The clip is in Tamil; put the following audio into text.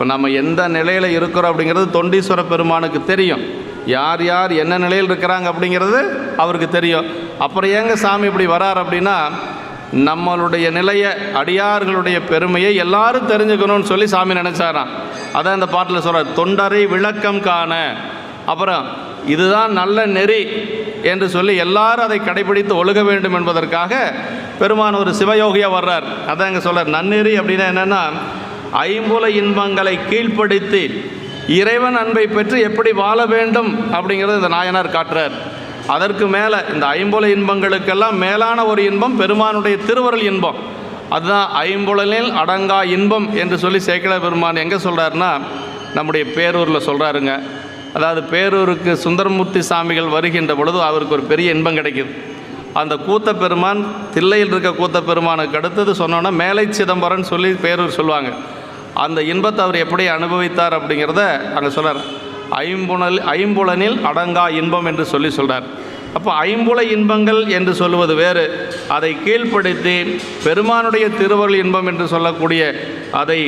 இப்போ நம்ம எந்த நிலையில் இருக்கிறோம் அப்படிங்கிறது தொண்டீஸ்வர பெருமானுக்கு தெரியும். யார் யார் என்ன நிலையில் இருக்கிறாங்க அப்படிங்கிறது அவருக்கு தெரியும். அப்புறம் ஏங்க சாமி இப்படி வரார் அப்படின்னா நம்மளுடைய நிலையை அடியார்களுடைய பெருமையை எல்லாரும் தெரிஞ்சுக்கணும்னு சொல்லி சாமி நினச்சாராம். அதான் இந்த பாட்டில் சொல்கிறார் தொண்டரை விளக்கம் காண. அப்புறம் இதுதான் நல்ல நெறி என்று சொல்லி எல்லாரும் அதை கடைபிடித்து ஒழுக வேண்டும் என்பதற்காக பெருமான் ஒரு சிவயோகியாக வர்றார். அதான் இங்கே சொல்கிறார் நன்னெறி அப்படின்னா என்னென்னா ஐம்புல இன்பங்களை கீழ்ப்படுத்தி இறைவன் அன்பை பெற்று எப்படி வாழ வேண்டும் அப்படிங்கிறத இந்த நாயனார் காட்டுறார். அதற்கு மேலே இந்த ஐம்புல இன்பங்களுக்கெல்லாம் மேலான ஒரு இன்பம் பெருமானுடைய திருவருள் இன்பம். அதுதான் ஐம்புலனில் அடங்கா இன்பம் என்று சொல்லி சேக்கிழ பெருமான் எங்கே சொல்கிறாருன்னா நம்முடைய பேரூரில் சொல்கிறாருங்க அதாவது பேரூருக்கு சுந்தரமூர்த்தி சாமிகள் வருகின்ற பொழுது அவருக்கு ஒரு பெரிய இன்பம் கிடைக்குது. அந்த கூத்த பெருமான் தில்லையில் இருக்க கூத்த பெருமானுக்கு அடுத்தது சொன்னோன்னா மேலை சிதம்பரம்னு சொல்லி பேரூர் சொல்லுவாங்க. அந்த இன்பத்தை அவர் எப்படி அனுபவித்தார் அப்படிங்கிறத அங்கே சொல்கிறார் ஐம்புணல் ஐம்புலனில் அடங்கா இன்பம் என்று சொல்லி சொல்கிறார் அப்போ ஐம்புல இன்பங்கள் என்று சொல்லுவது வேறு. அதை கீழ்ப்படுத்தி பெருமானுடைய திருவருள் இன்பம் என்று சொல்லக்கூடிய அதை